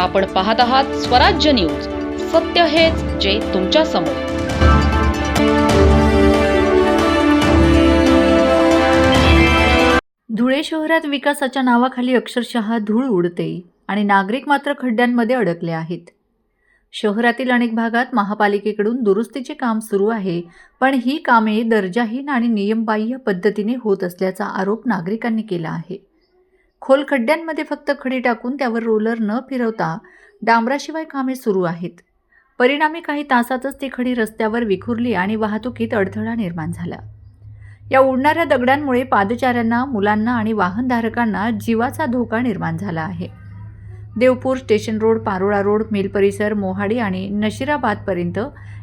आपण पाहत आहात स्वराज्य न्यूज. सत्य हेच जे तुमच्यासमोर. धुळे शहरात विकासाच्या नावाखाली अक्षरशः धूळ उडते आणि नागरिक मात्र खड्ड्यांमध्ये अडकले आहेत. शहरातील अनेक भागात महापालिकेकडून दुरुस्तीचे काम सुरू आहे पण ही कामे दर्जाहीन आणि नियमबाह्य पद्धतीने होत असल्याचा आरोप नागरिकांनी केला आहे. खोल खड्ड्यांमध्ये फक्त खडी टाकून त्यावर रोलर न फिरवता डांबराशिवाय कामे सुरू आहेत. परिणामी काही तासातच ती खडी रस्त्यावर विखुरली आणि वाहतुकीत अडथळा निर्माण झाला. या उडणाऱ्या दगडांमुळे पादचाऱ्यांना मुलांना आणि वाहनधारकांना जीवाचा धोका निर्माण झाला आहे. Deopur station road Parola road mill परिसर मोहाडी आणि नशिराबादपर्यंत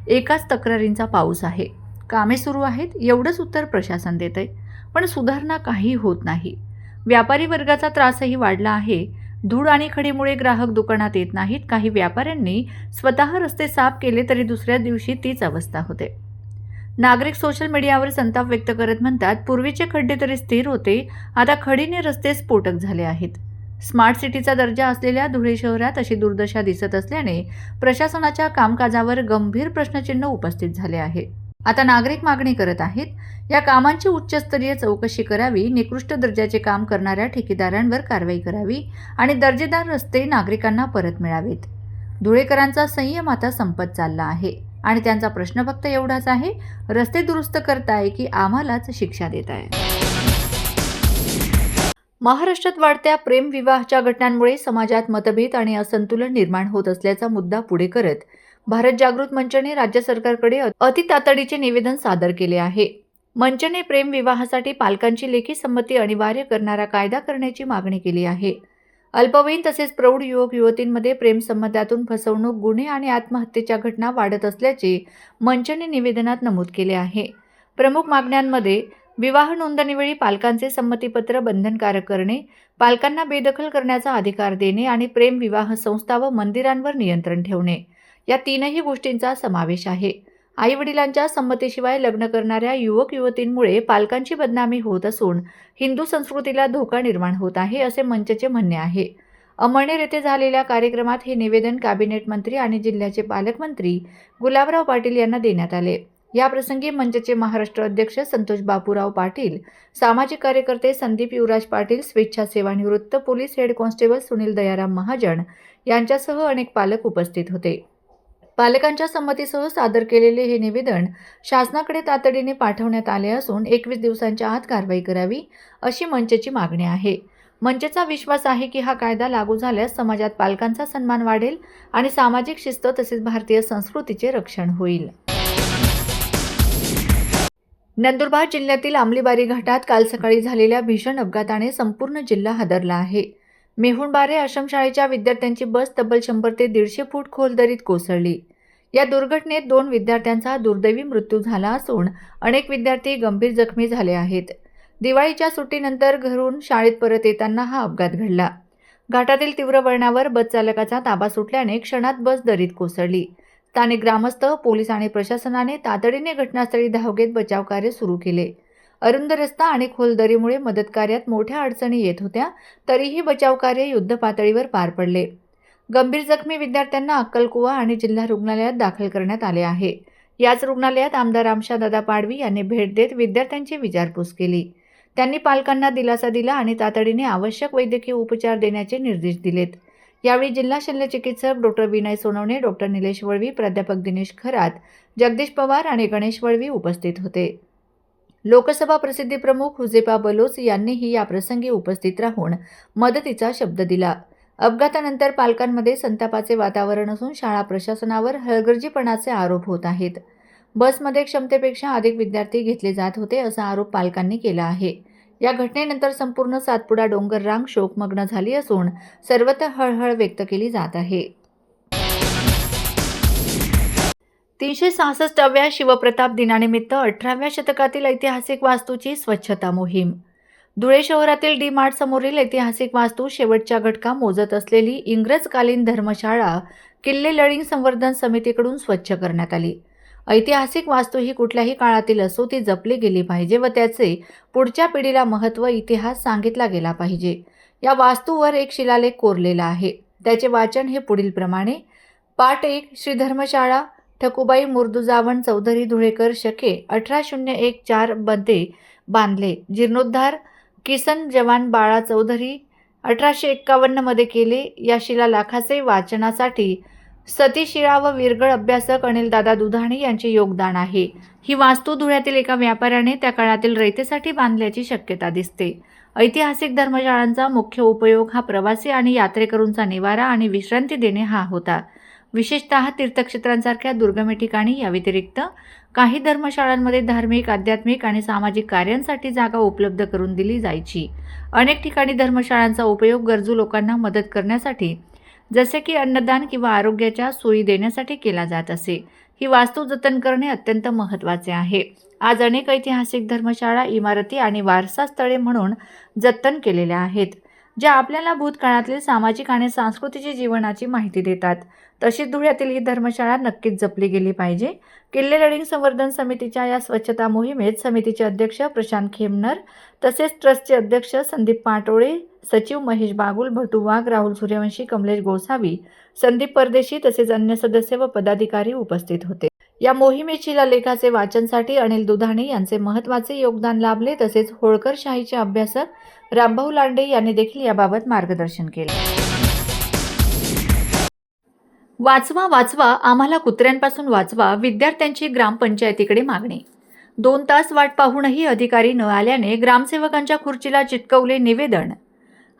एकाच तक्रारींचा पाऊस आहे. कामे सुरू आहेत एवढंच उत्तर प्रशासन देत आहे पण सुधारणा काही होत नाही. व्यापारी वर्गाचा त्रासही वाढला आहे. धूळ आणि खडीमुळे ग्राहक दुकानात येत नाहीत. काही व्यापाऱ्यांनी स्वतः रस्ते साफ केले तरी दुसऱ्या दिवशी तीच अवस्था होते. नागरिक सोशल मीडियावर संताप व्यक्त करत म्हणतात पूर्वीचे खड्डे तरी स्थिर होते. आता खडीने रस्ते स्फोटक झाले आहेत. स्मार्ट सिटीचा दर्जा असलेल्या धुळे शहरात अशी दुर्दशा दिसत असल्याने प्रशासनाच्या कामकाजावर गंभीर प्रश्नचिन्ह उपस्थित झाले आहे. आता नागरिक मागणी करत आहेत. या कामांची उच्चस्तरीय चौकशी करावी निकृष्ट दर्जाचे काम करणाऱ्या ठेकेदारांवर कारवाई करावी आणि दर्जेदार रस्ते नागरिकांना परत मिळावेत. धुळेकरांचा संयम आता संपत चालला आहे आणि त्यांचा प्रश्न फक्त एवढाच आहे रस्ते दुरुस्त करताय की आम्हालाच शिक्षा देत आहे महाराष्ट्रात वाढत्या प्रेमविवाहाच्या घटनांमुळे समाजात मतभेद आणि असंतुलन निर्माण होत असल्याचा मुद्दा पुढे करत भारत जागृत मंचने राज्य सरकारकडे अतितातडीचे निवेदन सादर केले आहे. मंचने प्रेम विवाहासाठी पालकांची लेखी संमती अनिवार्य करणारा कायदा करण्याची मागणी केली आहे. अल्पवयीन तसेच प्रौढ युवक युवतींमध्ये प्रेमसंबंधातून फसवणूक गुन्हे आणि आत्महत्येच्या घटना वाढत असल्याचे मंचने निवेदनात नमूद केले आहे. प्रमुख मागण्यांमध्ये विवाह नोंदणीवेळी पालकांचे संमतीपत्र बंधनकारक करणे पालकांना बेदखल करण्याचा अधिकार देणे आणि प्रेम विवाह संस्था व मंदिरांवर नियंत्रण ठेवणे. या तीनही गोष्टींचा समावेश आहे. आई वडिलांच्या संमतीशिवाय लग्न करणाऱ्या युवक युवतींमुळे पालकांची बदनामी होत असून हिंदू संस्कृतीला धोका निर्माण होत आहे असे मंचचे म्हणणे आहे. अमळनेर येथे झालेल्या कार्यक्रमात हे निवेदन कॅबिनेट मंत्री आणि जिल्ह्याचे पालकमंत्री गुलाबराव पाटील यांना देण्यात आले. याप्रसंगी मंचचे महाराष्ट्र अध्यक्ष संतोष बापूराव पाटील सामाजिक कार्यकर्ते संदीप युवराज पाटील स्वेच्छा सेवानिवृत्त police head constable Sunil Dayaram Mahajan यांच्यासह अनेक पालक उपस्थित होते. पालकांच्या संमतीसह सादर केलेले हे निवेदन शासनाकडे तातडीने पाठवण्यात आले असून एकवीस दिवसांच्या आत कारवाई करावी अशी मंचची मागणी आहे. मंचचा विश्वास आहे की हा कायदा लागू झाल्यास समाजात पालकांचा सन्मान वाढेल आणि सामाजिक शिस्त तसेच भारतीय संस्कृतीचे रक्षण होईल. नंदुरबार जिल्ह्यातील आमलीबारी घाटात काल सकाळी झालेल्या भीषण अपघाताने संपूर्ण जिल्हा हादरला आहे. मेहुणबारे आश्रमशाळेच्या विद्यार्थ्यांची बस तब्बल शंभर ते दीडशे फूट खोल दरीत कोसळली. या दुर्घटनेत दोन विद्यार्थ्यांचा दुर्दैवी मृत्यू झाला असून अनेक विद्यार्थी गंभीर जखमी झाले आहेत. दिवाळीच्या सुट्टीनंतर घरून शाळेत परत येताना हा अपघात घडला. घाटातील तीव्र वळणावर बस चालकाचा ताबा सुटल्याने क्षणात बस दरीत कोसळली. स्थानिक ग्रामस्थ पोलीस आणि प्रशासनाने तातडीने घटनास्थळी धाव घेत बचाव कार्य सुरू केले. अरुंद रस्ता आणि खोल दरीमुळे मदतकार्यात मोठ्या अडचणी येत होत्या तरीही बचावकार्य युद्ध पातळीवर पार पडले. गंभीर जखमी विद्यार्थ्यांना अक्कलकुवा आणि जिल्हा रुग्णालयात दाखल करण्यात आले आहे. याच रुग्णालयात आमदार दादा पाडवी यांनी भेट देत विद्यार्थ्यांची विचारपूस केली. त्यांनी पालकांना दिलासा दिला आणि तातडीने आवश्यक वैद्यकीय उपचार देण्याचे निर्देश दिलेत. यावेळी जिल्हा शल्यचिकित्सक डॉक्टर विनय सोनवणे डॉक्टर निलेश वळवी प्राध्यापक दिनेश खरात जगदीश पवार आणि गणेश वळवी उपस्थित होते. लोकसभा प्रसिद्धी प्रमुख हुजेपा बलोच यांनीही या प्रसंगी उपस्थित राहून मदतीचा शब्द दिला. अपघातानंतर पालकांमध्ये संतापाचे वातावरण असून शाळा प्रशासनावर हळगर्जीपणाचे आरोप होत आहेत. बसमध्ये क्षमतेपेक्षा अधिक विद्यार्थी घेतले जात होते असा आरोप पालकांनी केला आहे. या घटनेनंतर संपूर्ण सातपुडा डोंगर रांग शोकमग्न झाली असून सर्वत्र हळहळ व्यक्त केली जात आहे. तीनशे सहासष्टाव्या शिवप्रताप दिनानिमित्त अठराव्या शतकातील ऐतिहासिक वास्तूची स्वच्छता मोहीम. धुळे शहरातील डी मार्ट समोरील ऐतिहासिक वास्तू शेवटच्या घटका मोजत असलेली इंग्रजकालीन धर्मशाळा किल्ले लळिंग संवर्धन समितीकडून स्वच्छ करण्यात आली. ऐतिहासिक वास्तू ही कुठल्याही काळातील असो ती जपली गेली पाहिजे व त्याचे पुढच्या पिढीला महत्त्व इतिहास सांगितला गेला पाहिजे. या वास्तूवर एक शिलालेख कोरलेला आहे. त्याचे वाचन हे पुढीलप्रमाणे. पाठ एक श्री धर्मशाळा ठकुबाई मुर्दुजावण चौधरी धुळेकर शके अठरा शून्य एक चारमध्ये बांधले. जीर्णोद्धार किसन जवान बाळा चौधरी अठराशे एक्कावन्नमध्ये केले. या शिला लाखाचे वाचनासाठी सतीशिळा व विरगळ अभ्यासक अनिल दादा दुधाणे यांचे योगदान आहे. ही वास्तू धुळ्यातील एका व्यापाऱ्याने त्या काळातील रयतेसाठी बांधल्याची शक्यता दिसते. ऐतिहासिक धर्मशाळांचा मुख्य उपयोग हा प्रवासी आणि यात्रेकरूंचा निवारा आणि विश्रांती देणे हा होता. विशेषतः तीर्थक्षेत्रांसारख्या दुर्गम ठिकाणी या व्यतिरिक्त काही धर्मशाळांमध्ये धार्मिक आध्यात्मिक आणि सामाजिक कार्यांसाठी जागा उपलब्ध करून दिली जायची. अनेक ठिकाणी धर्मशाळांचा उपयोग गरजू लोकांना मदत करण्यासाठी जसे की अन्नदान किंवा आरोग्याच्या सोयी देण्यासाठी केला जात असे. ही वास्तू जतन करणे अत्यंत महत्त्वाचे आहे. आज अनेक ऐतिहासिक धर्मशाळा इमारती आणि वारसा स्थळे म्हणून जतन केलेल्या आहेत. ज्या आपल्याला भूतकाळातील सामाजिक आणि सांस्कृतिक जीवनाची माहिती देतात. तशीच धुळ्यातील ही धर्मशाळा नक्कीच जपली गेली पाहिजे. किल्ले लढिंग संवर्धन समितीच्या या स्वच्छता मोहिमेत समितीचे अध्यक्ष प्रशांत खेमनर तसेच ट्रस्टचे अध्यक्ष संदीप पाटोळे सचिव महेश बागुल भटू वाघ राहुल सूर्यवंशी कमलेश गोसावी संदीप परदेशी तसेच अन्य सदस्य व पदाधिकारी उपस्थित होते. या मोहिमेची ललेखाचे वाचनसाठी अनिल दुधाणे यांचे महत्त्वाचे योगदान लाभले तसेच होळकरशाहीचे अभ्यासक रामभाऊ लांडे यांनी देखील याबाबत मार्गदर्शन केले. वाचवा वाचवा आम्हाला कुत्र्यांपासून वाचवा विद्यार्थ्यांची ग्रामपंचायतीकडे मागणी. दोन तास वाट पाहूनही अधिकारी न आल्याने ग्रामसेवकांच्या खुर्चीला चिटकवले निवेदन.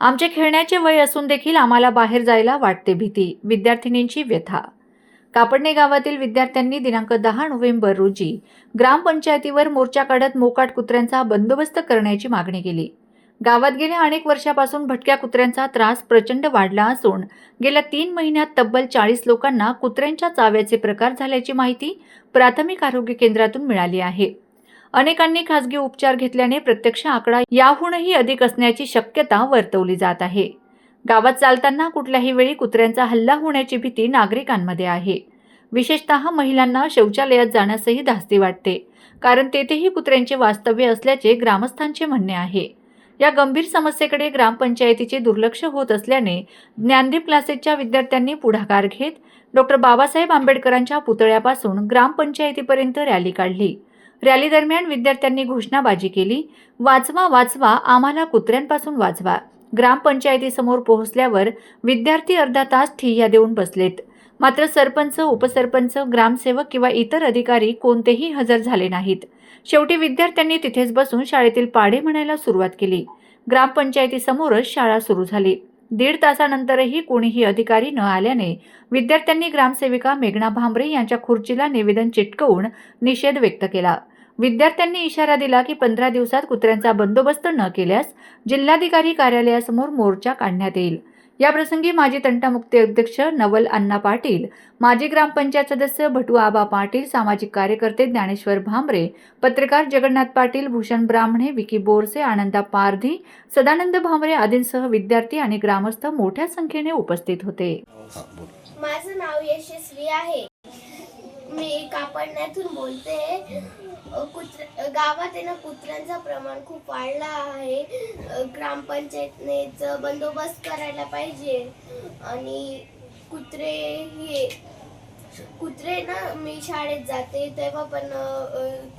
आमचे खेळण्याचे वय असून देखील आम्हाला बाहेर जायला वाटते भीती विद्यार्थिनींची व्यथा. कापडणे गावातील विद्यार्थ्यांनी दिनांक दहा नोव्हेंबर रोजी ग्रामपंचायतीवर मोर्चा काढत मोकाट कुत्र्यांचा बंदोबस्त करण्याची मागणी केली. गावात गेल्या अनेक वर्षापासून भटक्या कुत्र्यांचा त्रास प्रचंड वाढला असून गेल्या तीन महिन्यात तब्बल चाळीस लोकांना कुत्र्यांच्या चाव्याचे प्रकार झाल्याची माहिती प्राथमिक आरोग्य केंद्रातून मिळाली आहे. अनेकांनी खासगी उपचार घेतल्याने प्रत्यक्ष आकडा याहूनही अधिक असण्याची शक्यता वर्तवली जात आहे. गावात चालताना कुठल्याही वेळी कुत्र्यांचा हल्ला होण्याची भीती नागरिकांमध्ये आहे. विशेषतः महिलांना शौचालयात जाण्यासही धास्ती वाटते. कारण तेथेही कुत्र्यांचे वास्तव्य असल्याचे ग्रामस्थांचे म्हणणे आहे. या गंभीर समस्येकडे ग्रामपंचायतीचे दुर्लक्ष होत असल्याने ज्ञानदीप क्लासेसच्या विद्यार्थ्यांनी पुढाकार घेत डॉक्टर बाबासाहेब आंबेडकरांच्या पुतळ्यापासून ग्रामपंचायतीपर्यंत रॅली काढली. रॅली दरम्यान विद्यार्थ्यांनी घोषणाबाजी केली. वाचवा वाचवा आम्हाला कुत्र्यांपासून वाचवा. ग्रामपंचायतीसमोर पोहोचल्यावर विद्यार्थी अर्धा तास ठिय्या देऊन बसलेत. मात्र सरपंच उपसरपंच ग्रामसेवक किंवा इतर अधिकारी कोणतेही हजर झाले नाहीत. शेवटी विद्यार्थ्यांनी तिथेच बसून शाळेतील पाढे म्हणायला सुरुवात केली. ग्रामपंचायतीसमोरच शाळा सुरू झाली. दीड तासानंतरही कोणीही अधिकारी न आल्याने विद्यार्थ्यांनी ग्रामसेविका मेघना भांबरे यांच्या खुर्चीला निवेदन चिटकवून निषेध व्यक्त केला. विद्यार्थ्यांनी इशारा दिला की पंधरा दिवसात कुत्र्यांचा बंदोबस्त न केल्यास जिल्हाधिकारी कार्यालयासमोर मोर्चा काढण्यात येईल. याप्रसंगी माजी तंटामुक्ती अध्यक्ष नवल अण्णा पाटील माजी ग्रामपंचायत सदस्य भटू आबा पाटील सामाजिक कार्यकर्ते ज्ञानेश्वर भांबरे पत्रकार जगन्नाथ पाटील भूषण ब्राह्मणे विकी बोरसे आनंदा पारधी सदानंद भांबरे आदींसह विद्यार्थी आणि ग्रामस्थ मोठ्या संख्येने उपस्थित होते. माझं नाव यशस्वी आहे. मी कापडण्यातून बोलते. कुत्र गावात आहे ना कुत्र्यांचं प्रमाण खूप वाढलं आहे. अ, ग्रामपंचायतनेच बंदोबस्त करायला पाहिजे. आणि कुत्रे हे कुत्रे ना मी शाळेत जाते तेव्हा पण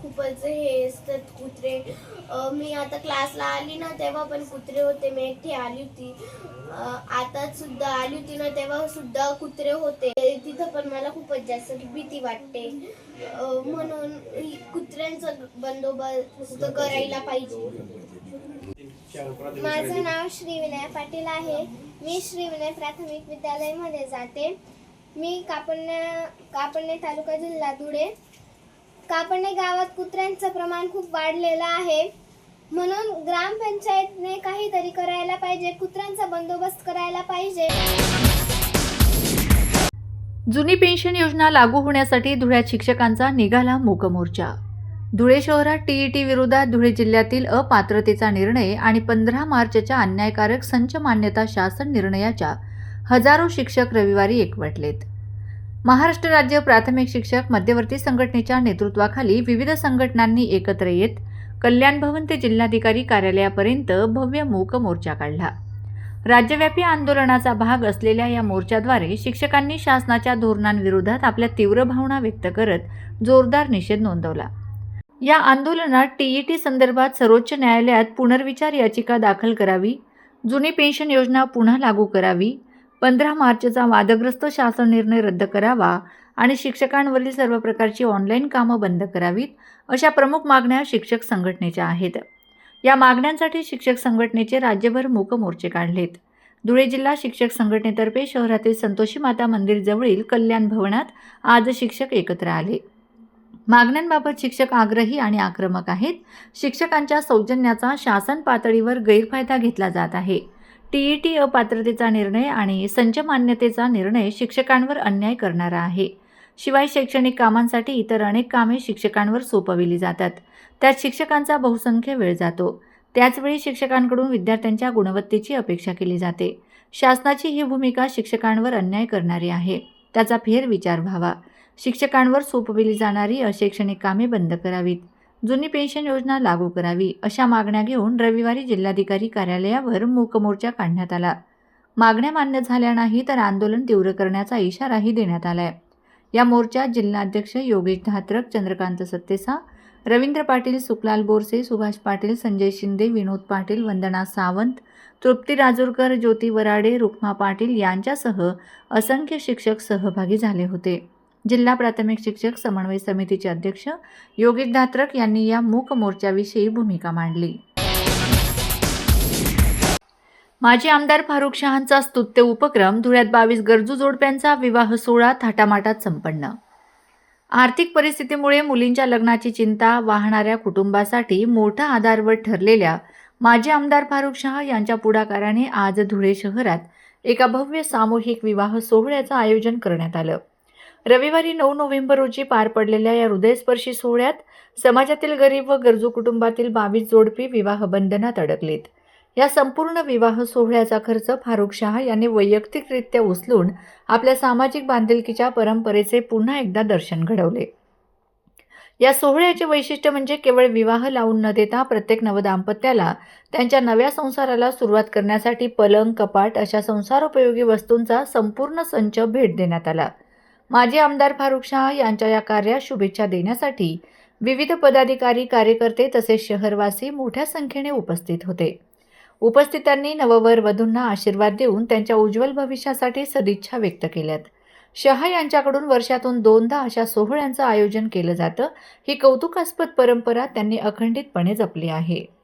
खूपच हे असतात कुत्रे. मी आता क्लासला आली ना तेव्हा पण कुत्रे होते मी एकटी आली होती. आता सुद्धा आली होती ना तेव्हा सुद्धा कुत्रे होते. तिथं पण मला खूपच जास्त भीती वाटते. म्हणून कुत्र्यांचा बंदोबस्त करायला पाहिजे. माझं नाव श्री विनय पाटील आहे. मी श्री विनय प्राथमिक विद्यालयमध्ये जाते. मी कापडणे कापडणे तालुका जिल्हा धुळे. कापडणे गावात कुत्र्यांचं प्रमाण खूप वाढलेलं आहे. म्हणून ग्रामपंचायतने काहीतरी करायला पाहिजे कुत्र्यांचा बंदोबस्त करायला पाहिजे. जुनी पेन्शन योजना लागू होण्यासाठी धुळ्यात शिक्षकांचा निघाला मूकमोर्चा. धुळे शहरात टीईटी विरोधात धुळे जिल्ह्यातील अपात्रतेचा निर्णय आणि पंधरा मार्चच्या अन्यायकारक संच मान्यता शासन निर्णयाच्या हजारो शिक्षक रविवारी एकवटलेत. महाराष्ट्र राज्य प्राथमिक शिक्षक मध्यवर्ती संघटनेच्या नेतृत्वाखाली विविध संघटनांनी एकत्र येत कल्याण भवन ते जिल्हाधिकारी कार्यालयापर्यंत भव्य मूक मोर्चा काढला. राज्यव्यापी आंदोलनाचा भाग असलेल्या या मोर्चाद्वारे शिक्षकांनी शासनाच्या धोरणांविरोधात आपल्या तीव्र भावना व्यक्त करत जोरदार निषेध नोंदवला. या आंदोलनात टीईटी संदर्भात सर्वोच्च न्यायालयात पुनर्विचार याचिका दाखल करावी जुनी पेन्शन योजना पुन्हा लागू करावी पंधरा मार्चचा वादग्रस्त शासन निर्णय रद्द करावा आणि शिक्षकांवरील सर्व प्रकारची ऑनलाईन कामं बंद करावीत अशा प्रमुख मागण्या शिक्षक संघटनेच्या आहेत. या मागण्यांसाठी शिक्षक संघटनेचे राज्यभर मूक मोर्चे काढलेत. धुळे जिल्हा शिक्षक संघटनेतर्फे शहरातील संतोषी माता मंदिर जवळील कल्याण भवनात आज शिक्षक एकत्र आले. मागण्यांबाबत शिक्षक आग्रही आणि आक्रमक आहेत. शिक्षकांच्या सौजन्याचा शासन पातळीवर गैरफायदा घेतला जात आहे. टीईटी अपात्रतेचा निर्णय आणि संच मान्यतेचा निर्णय शिक्षकांवर अन्याय करणारा आहे. शिवाय शैक्षणिक कामांसाठी इतर अनेक कामे शिक्षकांवर सोपविली जातात. त्यात शिक्षकांचा बहुसंख्य वेळ जातो. त्याचवेळी शिक्षकांकडून विद्यार्थ्यांच्या गुणवत्तेची अपेक्षा केली जाते. शासनाची ही भूमिका शिक्षकांवर अन्याय करणारी आहे. त्याचा फेरविचार व्हावा. शिक्षकांवर सोपविली जाणारी अशैक्षणिक कामे बंद करावीत. जुनी पेन्शन योजना लागू करावी अशा मागण्या घेऊन रविवारी जिल्हाधिकारी कार्यालयावर मूकमोर्चा काढण्यात आला. मागण्या मान्य झाल्या नाही तर आंदोलन तीव्र करण्याचा इशाराही देण्यात आलाय. या मोर्चात जिल्हाध्यक्ष योगेश धात्रक चंद्रकांत सत्तेसा रवींद्र पाटील सुखलाल बोरसे सुभाष पाटील संजय शिंदे विनोद पाटील वंदना सावंत तृप्ती राजूरकर ज्योती वराडे रुक्मा पाटील यांच्यासह असंख्य शिक्षक सहभागी झाले होते. जिल्हा प्राथमिक शिक्षक समन्वय समितीचे अध्यक्ष योगेश धात्रक यांनी या मूक मोर्चाविषयी भूमिका मांडली. माजी आमदार फारुख शहांचा स्तुत्य उपक्रम धुळ्यात बावीस गरजू जोडप्यांचा विवाह सोहळा थाटामाटात संपन्न. आर्थिक परिस्थितीमुळे मुलींच्या लग्नाची चिंता वाहणाऱ्या कुटुंबासाठी मोठा आधारवट ठरलेल्या माजी आमदार फारुख शहा यांच्या पुढाकाराने आज धुळे शहरात एका भव्य सामूहिक विवाह सोहळ्याचं आयोजन करण्यात आलं. रविवारी नऊ नोव्हेंबर रोजी पार पडलेल्या या हृदयस्पर्शी सोहळ्यात समाजातील गरीब व गरजू कुटुंबातील बावीस जोडपी विवाह बंधनात अडकलेत. या संपूर्ण विवाह सोहळ्याचा खर्च फारुख शहा यांनी वैयक्तिकरित्या उचलून आपल्या सामाजिक बांधिलकीच्या परंपरेचे पुन्हा एकदा दर्शन घडवले. या सोहळ्याचे वैशिष्ट्य म्हणजे केवळ विवाह लावून न देता प्रत्येक नवदाम्पत्याला त्यांच्या नव्या संसाराला सुरुवात करण्यासाठी पलंग कपाट अशा संसारोपयोगी वस्तूंचा संपूर्ण संच भेट देण्यात आला. माजी आमदार फारुख शहा यांच्या या कार्यात शुभेच्छा देण्यासाठी विविध पदाधिकारी कार्यकर्ते तसेच शहरवासी मोठ्या संख्येने उपस्थित होते. उपस्थितांनी नववर वधूंना आशीर्वाद देऊन त्यांच्या उज्ज्वल भविष्यासाठी सदिच्छा व्यक्त केल्यात. शहा यांच्याकडून वर्षातून दोनदा अशा सोहळ्यांचं आयोजन केलं जातं. ही कौतुकास्पद परंपरा त्यांनी अखंडितपणे जपली आहे.